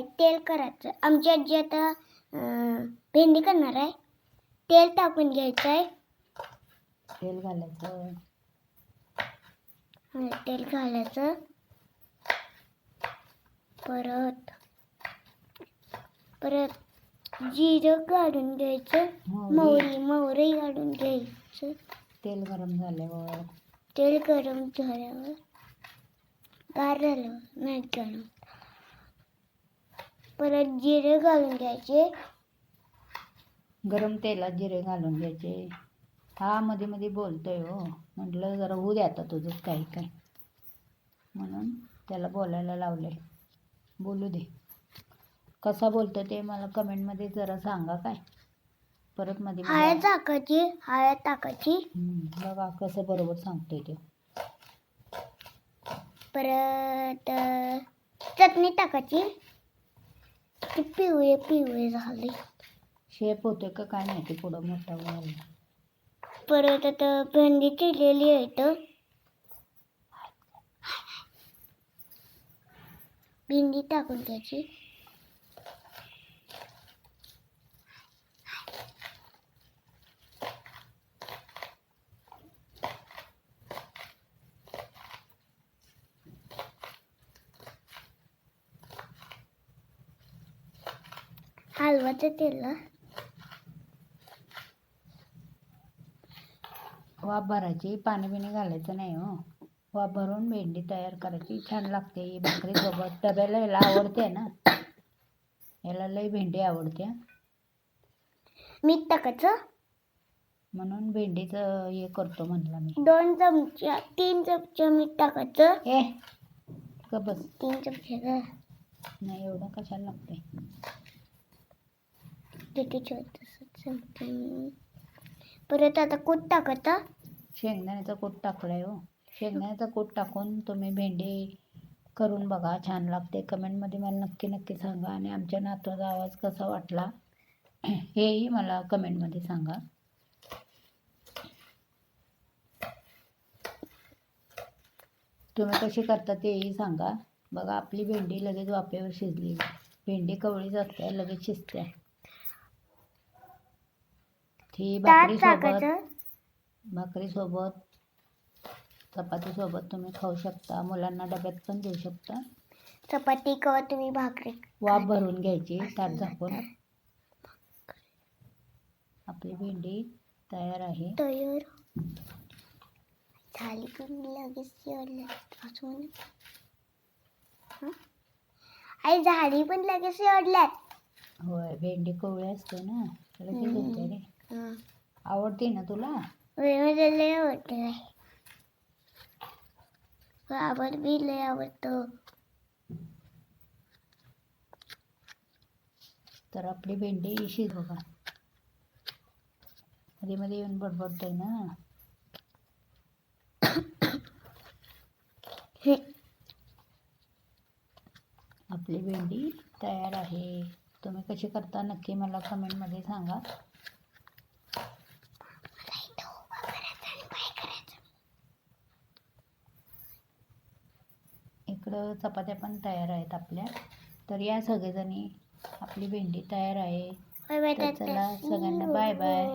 आहे तेल करायचं. आमची आजी आता भेंडी करणार आहे. तेल टाकून घ्यायचं आहे. तेल घालायचं. तेल घालायचं. परत परत जिरं काढून घ्यायचं. मोहरी. मोहरी काढून घ्यायचं. तेल गरम झाल्यावर. तेल गरम झाल्यावर गार झाल्यावर नाही गरम परत जिरे घालून घ्यायचे. गरम तेलात जिरे घालून घ्यायचे. हा मध्ये मध्ये बोलतोय हो. म्हटलं जरा होऊ दे आता तुझंच काही काय म्हणून त्याला बोलायला लावलंय. बोलू दे. कसा बोलतो ते मला कमेंटमध्ये जरा सांगा काय. परत मध्ये हळद टाकायची हळद टाकायची बघा कसं बरोबर सांगतोय ते. परत चटणी टाकायची. ती पिवळे पिवळे झाले. शेप होतोय का काय माहिती पुढं मोठा व्हायला परत आता भेंडी चिरलेली आहे तर भेंडी टाकून घ्यायची. हलवाचं तेल. वाफ भरायची पाणी बिणी घालायचं नाही हो. वाफ भरून भेंडी तयार करायची छान लागते ही भाकरीसोबत डब्याला याला आवडते ना? याला लई भेंडी आवडते. मीठ टाकायचं. म्हणून भेंडीचं हे करतो म्हणलं मी. दोन चमचा तीन चमचे मीठ टाकायचं. ए का बस. तीन चमचे. नाही एवढं कशाला लागते किती परत आता कूट टाकायचं शेंगदाण्याचा कूट टाकलाय हो. शेंगदाण्याचा कूट टाकून तुम्ही भेंडी करून बघा छान लागते. कमेंटमध्ये मला नक्की नक्की सांगा आणि आमच्या नातवाचा आवाज कसा वाटला हेही मला कमेंटमध्ये सांगा. तुम्ही कशी करता तेही सांगा. बघा आपली भेंडी लगेच वाफेवर शिजली. भेंडी कवळीच असते लगेच शिजते. ती ताट भाकरीसोबत टाकायचं. भाकरीसोबत चपातीसोबत तुम्ही खाऊ शकता. मुलांना डब्यात पण देऊ शकता. चपाती किंवा तुम्ही भाकरी वाफ भरून घ्यायची ताट झाकून. आपली भेंडी तयार आहे. तयार. झाली पण लगेच अजून? हं? आई झाली पण लगेच जेवल्यात. होय भेंडी कवळी असते ना. होते रे. आवडते ना तुला? लय आवडते आवड बी लय आवडतं. तर आपली भेंडी शिज बघा. मध्ये मध्ये येऊन बडबडतोय ना. हे, आपली भेंडी तयार आहे. तुम्ही कशी करता नक्की मला कमेंटमध्ये सांगा. इकडं चपात्या पण तयार आहेत आपल्या. तर या सगळेजणी आपली भेंडी तयार आहे. तर चला सगळ्यांना बाय बाय.